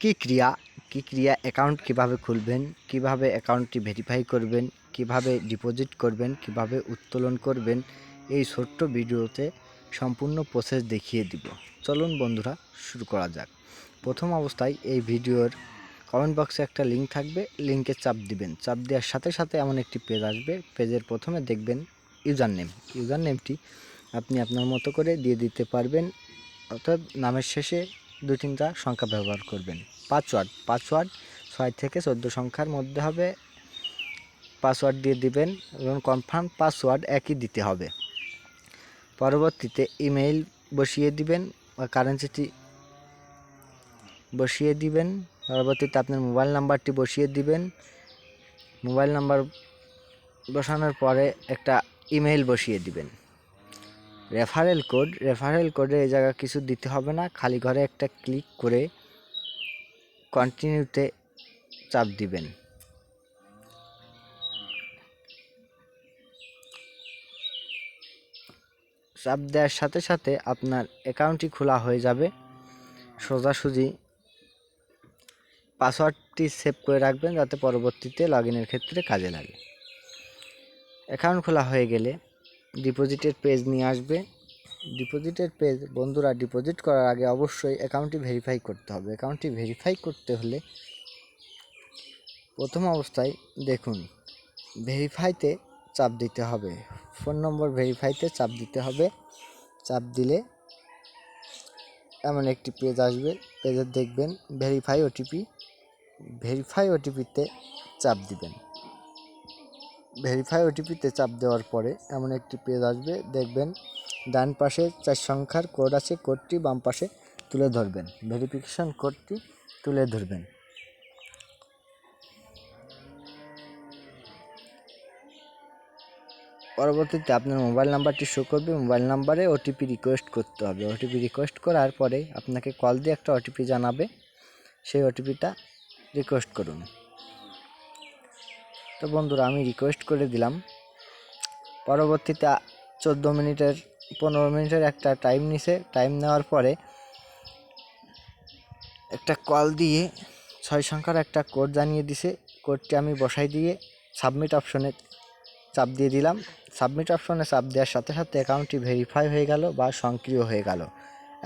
কি ক্রিয়া কি ক্রিয়া অ্যাকাউন্ট কীভাবে খুলবেন, কীভাবে অ্যাকাউন্টটি ভেরিফাই করবেন, কীভাবে ডিপোজিট করবেন, কীভাবে উত্তোলন করবেন, এই ছোট্ট ভিডিওতে সম্পূর্ণ প্রসেস দেখিয়ে দিব। চলুন বন্ধুরা, শুরু করা যাক। প্রথম অবস্থায় এই ভিডিওর কমেন্ট বক্সে একটা লিঙ্ক থাকবে লিঙ্কে চাপ দিবেন। চাপ দেওয়ার সাথে সাথে এমন একটি পেজ আসবে। পেজের প্রথমে দেখবেন ইউজার নেম ইউজার নেমটি আপনি আপনার মতো করে দিয়ে দিতে পারবেন, অর্থাৎ নামের শেষে দুই তিনটা সংখ্যা ব্যবহার করবেন। পাসওয়ার্ড পাসওয়ার্ড ছয় থেকে চোদ্দ সংখ্যার মধ্যে হবে। পাসওয়ার্ড দিয়ে দিবেন এবং কনফার্ম পাসওয়ার্ড একই দিতে হবে। পরবর্তীতে ইমেইল বসিয়ে দিবেন বা কারেন্সিটি বসিয়ে দিবেন। পরবর্তীতে আপনার মোবাইল নাম্বারটি বসিয়ে দিবেন। মোবাইল নাম্বার বসানোর পরে একটা ইমেইল বসিয়ে দিবেন। রেফারেল কোড রেফারেল কোডে এই জায়গা কিছু দিতে হবে না, খালি ঘরে একটা ক্লিক করে কন্টিনিউতে চাপ দিবেন। চাপ দেওয়ার সাথে সাথে আপনার অ্যাকাউন্টটি খোলা হয়ে যাবে। সোজাসুজি পাসওয়ার্ডটি সেভ করে রাখবেন, যাতে পরবর্তীতে লগ ইনের ক্ষেত্রে কাজে লাগে। অ্যাকাউন্ট খোলা হয়ে গেলে ডিপোজিটের পেজ নিয়ে আসবে। ডিপোজিটের পেজ বন্ধুরা ডিপোজিট করার আগে অবশ্যই অ্যাকাউন্টটি ভেরিফাই করতে হবে। অ্যাকাউন্টটি ভেরিফাই করতে হলে প্রথম অবস্থায় দেখুন, ভেরিফাইতে চাপ দিতে হবে। ফোন নম্বর ভেরিফাইতে চাপ দিতে হবে। চাপ দিলে এমন একটি পেজ আসবে। পেজে দেখবেন, ভেরিফাই ওটিপি। ভেরিফাই ওটিপিতে চাপ দিবেন। ভেরিফাই ওটিপিতে চাপ দেওয়ার পরে এমন একটি পেজ আসবে। দেখবেন ডান পাশে চার সংখ্যার কোড আছে কোডটি বাম পাশে তুলে ধরবেন। ভেরিফিকেশন কোডটি তুলে ধরবেন। পরবর্তীতে আপনার মোবাইল নাম্বারটি শো করবে। মোবাইল নাম্বারে ওটিপি রিকোয়েস্ট করতে হবে। ওটিপি রিকোয়েস্ট করার পরে আপনাকে কল দিয়ে একটা ওটিপি জানাবে। সেই ওটিপিটা রিকোয়েস্ট করুন। তো বন্ধুরা, আমি রিকোয়েস্ট করে দিলাম। পরবর্তীতে চোদ্দ মিনিটের, পনেরো মিনিটের একটা টাইম নিছে। টাইম নেওয়ার পরে একটা কল দিয়ে ছয় সংখ্যার একটা কোড জানিয়ে দিছে। কোডটি আমি বসাই দিয়ে সাবমিট অপশনে চাপ দিয়ে দিলাম। সাবমিট অপশনে চাপ দেওয়ার সাথে সাথে অ্যাকাউন্টটি ভেরিফাই হয়ে গেল বা সক্রিয় হয়ে গেল।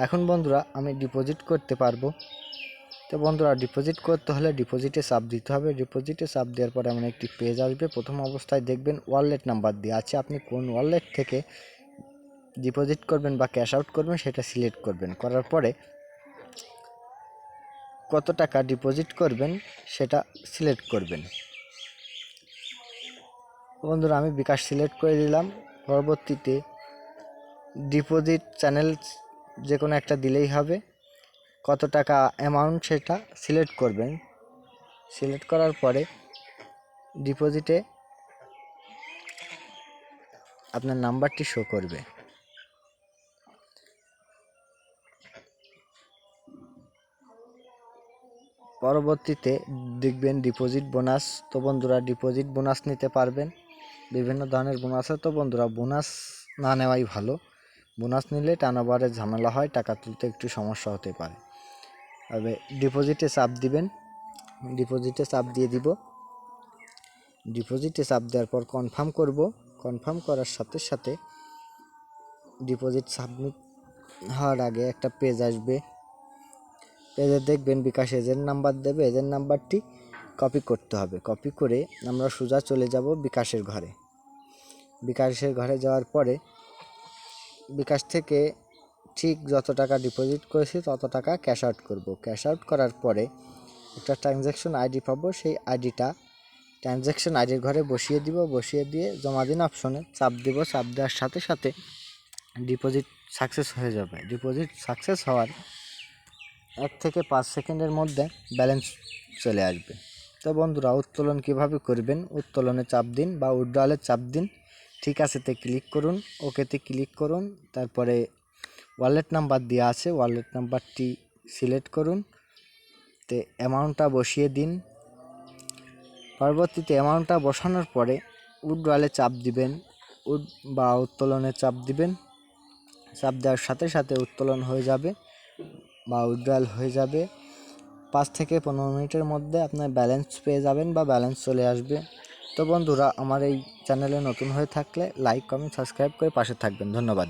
এখন বন্ধুরা, আমি ডিপোজিট করতে পারব। তো বন্ধুরা ডিপোজিট করতে হলে ডিপোজিটে চাপ দিতে হবে। ডিপোজিটে চাপ দেওয়ার পরে এমন একটি পেজ আসবে। প্রথম অবস্থায় দেখবেন ওয়ালেট নাম্বার দিয়ে আছে। আপনি কোন ওয়ালেট থেকে ডিপোজিট করবেন বা ক্যাশ আউট করবেন সেটা সিলেক্ট করবেন। করার পরে কত টাকা ডিপোজিট করবেন সেটা সিলেক্ট করবেন। বন্ধুরা, আমি বিকাশ সিলেক্ট করে দিলাম। পরবর্তীতে ডিপোজিট চ্যানেল যে কোনো একটা দিলেই হবে। কত টাকা অ্যামাউন্ট সেটা সিলেক্ট করবেন। সিলেক্ট করার পরে ডিপোজিটে আপনার নাম্বারটি শো করবে। পরবর্তীতে দেখবেন ডিপোজিট বোনাস তো বন্ধুরা ডিপোজিট বোনাস নিতে পারবেন। বিভিন্ন ধরনের বোনাস তো বন্ধুরা বোনাস না নেওয়াই ভালো। বোনাস নিলে টার্নওভারের ঝামেলা হয়, টাকা তুলতে একটু সমস্যা হতে পারে। ডিপোজিটে চাপ দিবেন। ডিপোজিটে চাপ দিয়ে দিব। ডিপোজিটে চাপ দেওয়ার পর কনফার্ম করব। কনফার্ম করার সাথে সাথে ডিপোজিট সাবমিট হওয়ার আগে একটা পেজ আসবে। পেজে দেখবেন বিকাশ এজেন্ট নাম্বার দেবে। এজেন্ট নাম্বারটি কপি করতে হবে। কপি করে আমরা সোজা চলে যাব বিকাশের ঘরে। বিকাশের ঘরে যাওয়ার পরে বিকাশ থেকে ঠিক যত টাকা ডিপোজিট করেছি, তত টাকা ক্যাশ আউট করব। ক্যাশ আউট করার পরে একটা ট্রানজ্যাকশন আইডি পাবো, সেই আইডিটা ট্রানজ্যাকশন আইডির ঘরে বসিয়ে দিব, বসিয়ে দিয়ে জমা দিন অপশনে চাপ দিব, চাপ দেওয়ার সাথে সাথে ডিপোজিট সাকসেস হয়ে যাবে। ডিপোজিট সাকসেস হওয়ার এক থেকে পাঁচ সেকেন্ডের মধ্যে ব্যালেন্স চলে আসবে। তো বন্ধুরা, উত্তোলন কীভাবে করবেন? উত্তোলনে চাপ দিন বা উড্ডালে চাপ দিন। ঠিক আছেতে ক্লিক করুন ওকেতে ক্লিক করুন, তারপরে ওয়ালেট নাম্বার দেওয়া আছে ওয়ালেট নাম্বারটি সিলেক্ট করুন। তে অ্যামাউন্টটা বসিয়ে দিন। পরবর্তীতে অ্যামাউন্টটা বসানোর পরে উড্ডালে চাপ দিবেন উড বা উত্তোলনে চাপ দিবেন। চাপ দেওয়ার সাথে সাথে উত্তোলন হয়ে যাবে বা উইড্রয়াল হয়ে যাবে। পাঁচ থেকে পনেরো মিনিটের মধ্যে আপনার ব্যালেন্স পেয়ে যাবেন বা ব্যালেন্স চলে আসবে। তো বন্ধুরা, আমার এই চ্যানেলে নতুন হয়ে থাকলে লাইক কমেন্ট সাবস্ক্রাইব করে পাশে থাকবেন। ধন্যবাদ।